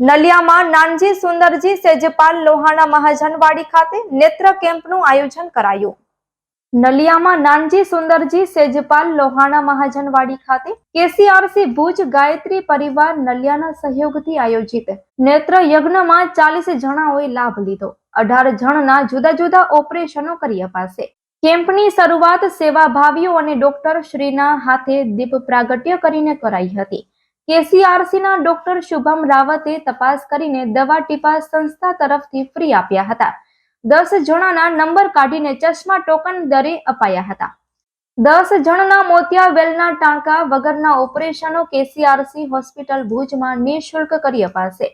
નલિયામાં નાનજી સુંદરજી સેજપાલ લોહાણા મહાજનવાડી ખાતે નેત્ર કેમ્પનું આયોજન કરાયું. નલિયામાં નાનજી સુંદરજી સેજપાલ લોહાણા મહાજનવાડી ખાતે કેસીઆરસી ભુજ ગાયત્રી પરિવાર નલિયાના સહયોગથી આયોજિત નેત્ર યજ્ઞમાં ચાલીસ જણાઓએ લાભ લીધો. અઢાર જણના જુદા જુદા ઓપરેશનો કરી અપાશે. કેમ્પની શરૂઆત સેવાભાવીઓ અને ડોક્ટર શ્રીના હાથે દીપ પ્રાગટ્ય કરીને કરાઈ હતી. કેસીઆરસીના ડોક્ટર શુભમ રાવતે તપાસ કરીને દવા ટીપા સંસ્થા તરફથી ફ્રી આપ્યા હતા. દસ જણાના નંબર કાઢીને ચશ્મા ટોકન દરે અપાયા હતા. દસ જણના મોતિયા વેલના ટાંકા વગરના ઓપરેશનો કેસીઆરસી હોસ્પિટલ ભુજમાં નિઃશુલ્ક કરી અપાશે.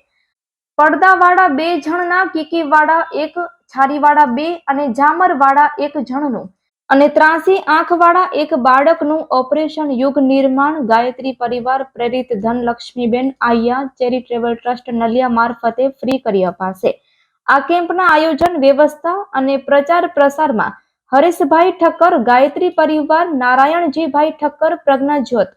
પડદાવાળા બે જણના કીકીવાળા એક, છારીવાળા બે અને જામરવાળા એક જણનું અને ત્રાસી આંખવાળા એક બાળકનું ઓપરેશન યુગ નિર્માણ, ગાયત્રી પરિવાર, પ્રેરિત ધનલક્ષ્મીબેન આયા ચેરિટેબલ ટ્રસ્ટ, નલિયા મારફતે ફ્રી કરી અપાશે. આ કેમ્પના આયોજન વ્યવસ્થા અને પ્રચાર પ્રસારમાં હરેશભાઈ ઠક્કર, ગાયત્રી પરિવાર, નારાયણજીભાઈ ઠક્કર પ્રજ્ઞાજ્યોત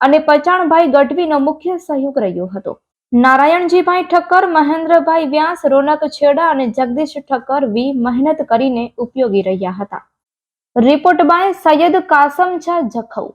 અને પચાણભાઈ ગઢવીનો મુખ્ય સહયોગ રહ્યો હતો. નારાયણજીભાઈ ઠક્કર, મહેન્દ્રભાઈ વ્યાસ, રોનક છેડા અને જગદીશ ઠક્કર વી મહેનત કરીને ઉપયોગી રહ્યા હતા. રિપોર્ટ બાય સૈયદ કાસમ છા જખૌ